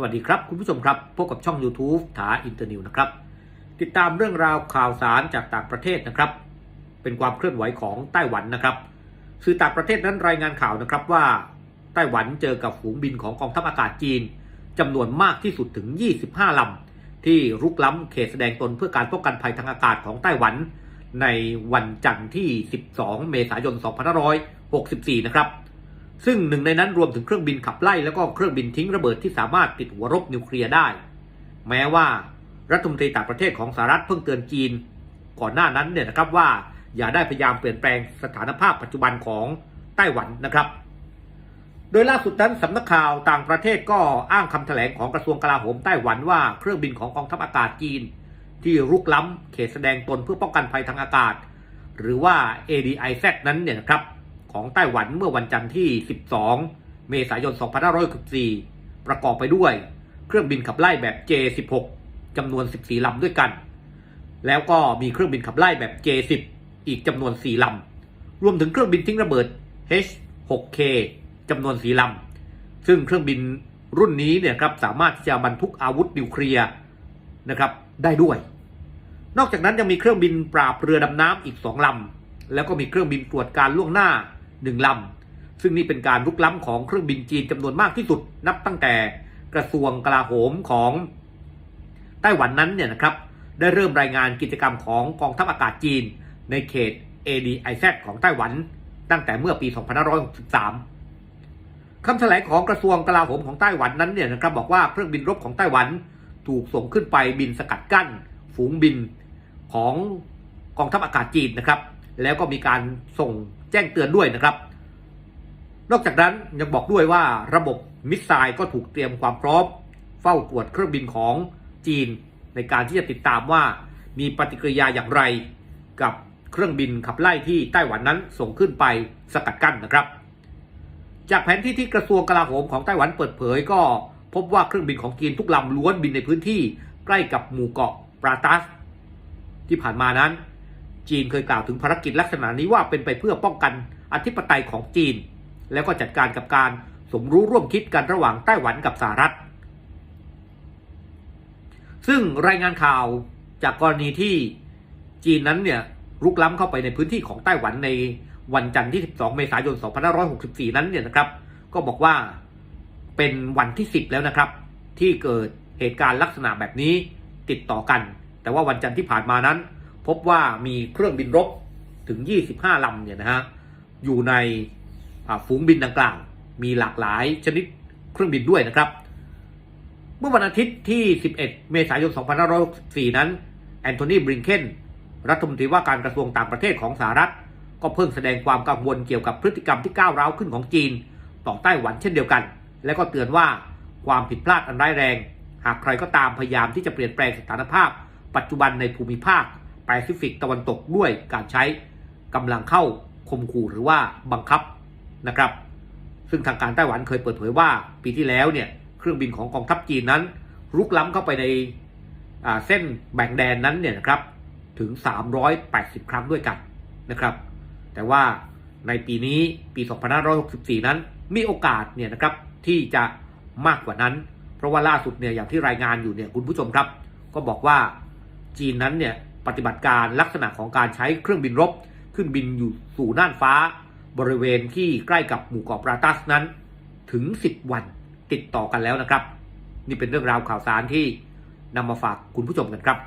สวัสดีครับ คุณผู้ชมครับ พบกับช่อง YouTube ถาอินเตอร์นิวนะครับ ติดตามเรื่องราวข่าวสารจากต่างประเทศนะครับ เป็นความเคลื่อนไหวของไต้หวันนะครับ สื่อต่างประเทศนั้นรายงานข่าวนะครับว่า ไต้หวันเจอกับฝูงบินของกองทัพอากาศจีนจำนวนมากที่สุดถึง 25 ลำ ที่รุกล้ำเขตแสดงตนเพื่อการป้องกันภัยทางอากาศของไต้หวัน ในวันจันทร์ที่ 12 เมษายน 2564 นะครับ ซึ่งหนึ่งในนั้นรวมถึงเครื่องบินขับไล่แล้วก็เครื่องบินทิ้งระเบิดที่สามารถติดหัวรบนิวเคลียร์ได้ แม้ว่ารัฐมนตรีต่างประเทศของสหรัฐเพิ่งเตือนจีน ก่อนหน้านั้นเนี่ยนะครับว่าอย่าได้พยายามเปลี่ยนแปลงสถานภาพปัจจุบันของไต้หวันนะครับ โดยล่าสุดนั้นสำนักข่าวต่างประเทศก็อ้างคำแถลงของกระทรวงกลาโหมไต้หวันว่าเครื่องบินของกองทัพอากาศจีน ที่รุกล้ำเขตแสดงตนเพื่อป้องกันภัยทางอากาศ หรือว่า ADIZ นั้นเนี่ยนะครับ ของไต้หวันเมื่อวันจันทร์ที่ 12 เมษายน 2564 ประกอบไปด้วย เครื่องบินขับไล่แบบ J16 จำนวน 14 ลำด้วยกัน แล้วก็มีเครื่องบินขับไล่แบบ J10 อีกจำนวน 4 ลำ รวมถึงเครื่องบินทิ้งระเบิด H6K จำนวน 4 ลำ ซึ่งเครื่องบินรุ่นนี้เนี่ยครับสามารถที่จะบรรทุกอาวุธนิวเคลียร์นะครับได้ด้วย นอกจากนั้นยังมีเครื่องบินปราบเรือดำน้ำอีก2ลำ แล้วก็มีเครื่องบินตรวจการล่วงหน้า 1ลำ ซึ่งนี่เป็นการลุกล้ำของเครื่องบินจีนจำนวนมากที่สุดนับตั้งแต่กระทรวงกลาโหมของไต้หวันนั้นเนี่ยนะครับได้เริ่มรายงานกิจกรรมของกองทัพอากาศจีน ในเขต ADIZ ของไต้หวัน ตั้งแต่เมื่อปี 2563คำแถลงของกระทรวงกลาโหมของไต้หวันนั้นเนี่ยนะครับบอกว่าเครื่องบินรบของไต้หวันถูกส่งขึ้นไปบินสกัดกั้น ฝูงบินของกองทัพอากาศจีนนะครับ แล้วก็มีการส่ง แจ้งเตือนด้วยนะครับ นอกจากนั้นยังบอกด้วยว่าระบบมิสไซล์ก็ถูกเตรียมความพร้อม เฝ้าตรวจเครื่องบินของจีน ในการที่จะติดตามว่ามีปฏิกิริยาอย่างไร กับเครื่องบินขับไล่ที่ไต้หวันนั้นส่งขึ้นไปสกัดกั้นนะครับ จากแผนที่ที่กระทรวงกลาโหมของไต้หวันเปิดเผยก็พบว่าเครื่องบินของจีนทุกลำล้วนบินในพื้นที่ใกล้กับหมู่เกาะปราตัส ที่ผ่านมานั้น จีนเคยกล่าวถึงภารกิจลักษณะนี้ว่าเป็นไปเพื่อป้องกันอธิปไตยของจีน แล้วก็จัดการกับการสมรู้ร่วมคิดกันระหว่างไต้หวันกับสหรัฐ ซึ่งรายงานข่าวจากกรณีที่จีนนั้นเนี่ยรุกล้ำเข้าไปในพื้นที่ของไต้หวันในวันจันทร์ที่ 12 เมษายน 2564 นั้นเนี่ยนะครับ ก็บอกว่าเป็นวันที่ 10 แล้วนะครับ ที่เกิดเหตุการณ์ลักษณะแบบนี้ติดต่อกัน แต่ว่าวันจันทร์ที่ผ่านมานั้น พบว่ามีเครื่องบินรบถึง 25 ลำเนี่ยนะฮะอยู่ในฝูงบินดังกล่าวมีหลากหลายชนิดเครื่องบินด้วยนะครับ เมื่อวันอาทิตย์ที่ 11 เมษายน 2564 นั้น แอนโทนี บริงเคน รัฐมนตรีว่าการกระทรวงต่างประเทศของสหรัฐ ก็เพิ่งแสดงความกังวลเกี่ยวกับพฤติกรรมที่ก้าวร้าวขึ้นของจีน ต่อไต้หวันเช่นเดียวกัน และก็เตือนว่าความผิดพลาดอันร้ายแรง หากใครก็ตามพยายามที่จะเปลี่ยนแปลงสถานภาพ ปัจจุบันในภูมิภาค แปซิฟิกตะวันตกด้วยการใช้กำลังเข้าข่มขู่หรือว่าบังคับนะครับ ซึ่งทางการไต้หวันเคยเปิดเผยว่าปีที่แล้วเนี่ยเครื่องบินของกองทัพจีนนั้น รุกล้ำเข้าไปในเส้นแบ่งแดนนั้นเนี่ยนะครับถึง 380 ครั้งด้วยกันนะครับ แต่ว่าในปีนี้ปี 2564 นั้นมีโอกาสเนี่ยนะครับที่จะมากกว่านั้น เพราะว่าล่าสุดเนี่ยอย่างที่รายงานอยู่เนี่ยคุณผู้ชมครับ ก็บอกว่าจีนนั้นเนี่ย ปฏิบัติการลักษณะของการใช้เครื่องบินรบ ขึ้นบินอยู่สู่น่านฟ้า บริเวณที่ใกล้กับหมู่เกาะปราตัสนั้น ถึง 10 วันติดต่อกันแล้วนะครับ นี่เป็นเรื่องราวข่าวสารที่นำมาฝากคุณผู้ชมกันครับ